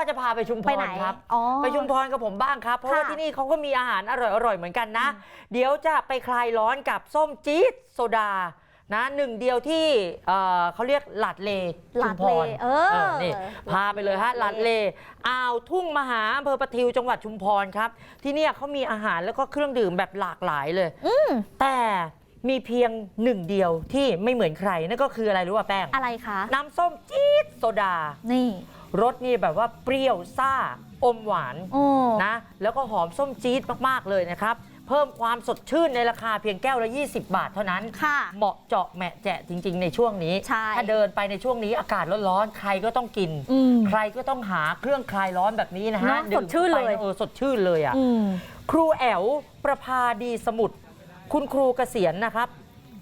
ว่าจะพาไปชุมพไปรไหนครับ อ๋อ ไปชุมพรกับผมบ้างครับ เพราะว่าค่ะที่นี่เขาก็มีอาหารอร่อยๆเหมือนกันนะ เดี๋ยวจะไปคลายร้อนกับส้มจี๊ดโซดานะหนึ่งเดียวที่เอ่อเขาเรียกหลาดเลหลาดเลชุมพรเออนี่พาไปเลยฮะหลาดเล อ่าวทุ่งมหาอำเภอประทิวจังหวัดชุมพรครับ ที่เนี่ยเขามีอาหารแล้วก็เครื่องดื่มแบบหลากหลายเลยอืมแต่ มีเพียงหนึ่งเดียวที่ไม่เหมือนใคร นั่นก็คืออะไรรู้ป่ะแป้ง อะไรคะ น้ำส้มจี๊ดโซดา นี่ รสนี่แบบว่าเปรี้ยวซ่า อมหวานโอ้นะ แล้วก็หอมส้มจี๊ดมากๆเลยนะครับ เพิ่มความสดชื่นในราคาเพียงแก้วละ 20 บาทเท่านั้น ค่ะ เหมาะเจาะแหมะแจะจริง ๆ ในช่วงนี้ ใช่ถ้าเดินไปในช่วงนี้อากาศร้อนๆ ใครก็ต้องกิน อืมใครก็ต้องหาเครื่องคลายร้อนแบบนี้นะฮะเนอะดื่มสดชื่นข้าไปเลย เออสดชื่นเลยอะ อืม ครูแอวประภาดีสมุทร คุณครูเกษียณนะครับ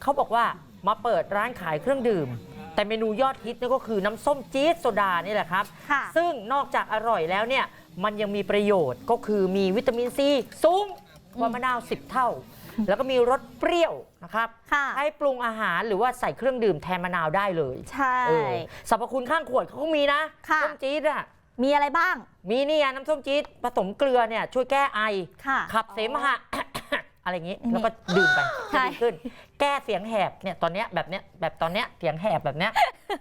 เขาบอกว่ามาเปิดร้านขายเครื่องดื่ม แต่เมนูยอดฮิตนั่นก็คือน้ำส้มจี๊ดโซดานี่แหละครับ ค่ะ ซึ่งนอกจากอร่อยแล้วเนี่ยมันยังมีประโยชน์ก็คือมีวิตามินซีสูงกว่ามะนาว 10 เท่า แล้วก็มีรสเปรี้ยวนะครับค่ะ ให้ปรุงอาหารหรือว่าใส่เครื่องดื่มแทนมะนาวได้เลยใช่ เออสรรพคุณข้างขวดเขาก็มีนะค่ะ ส้มจี๊ดอะ มีอะไรบ้าง มีนี่ไงน้ำส้มจี๊ดผสมเกลือเนี่ยช่วยแก้ไอ ค่ะ ขับเสมหะ อะไรอย่างนี้นี่แล้วก็ดื่มไปใช่จะดีขึ้น แก้เสียงแหบเนี่ยตอนเนี้ยแบบเนี้ยแบบตอนเนี้ยเสียงแหบแบบเนี้ย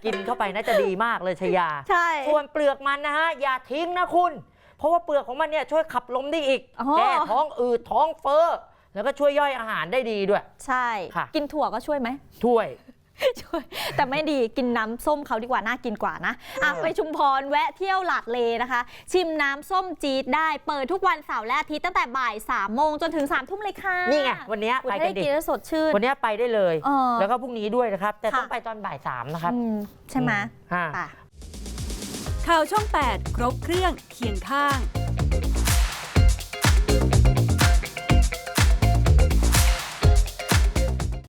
กินเข้าไปน่าจะดีมากเลยชยา ใช่ ส่วนเปลือกมันนะฮะ อย่าทิ้งนะคุณ เพราะว่าเปลือกของมันเนี่ยช่วยขับลมได้อีก อ๋อ แก้ท้องอืดท้องเฟ้อ แล้วก็ช่วยย่อยอาหารได้ดีด้วย ใช่ ค่ะ กินถั่วก็ช่วยไหมถ้วย ช่วยแต่ไม่ดีกินน้ำส้มเขาดีกว่า น่ากินกว่านะอะเออไปชุมพรแวะเที่ยวหลาดเลนะคะ ชิมน้ำส้มจี๊ดได้เปิดทุกวันเสาร์และอาทิตย์ตั้งแต่บ่าย3ามโมงจนถึง3ามทุ่มเลยค่ะนี่ไงวันเนี้ยอุ๊ยไปถ้ากันได้ดิกินแล้วสดชื่นวันเนี้ยไปได้เลยเออแล้วก็พรุ่งนี้ด้วยนะครับ แต่ค่ะต้องไปตอนบ่ายสามนะครับอืมใช่ไหมอ่าป่ะข่าวช่อง 8 ครบเครื่องเคียงข้าง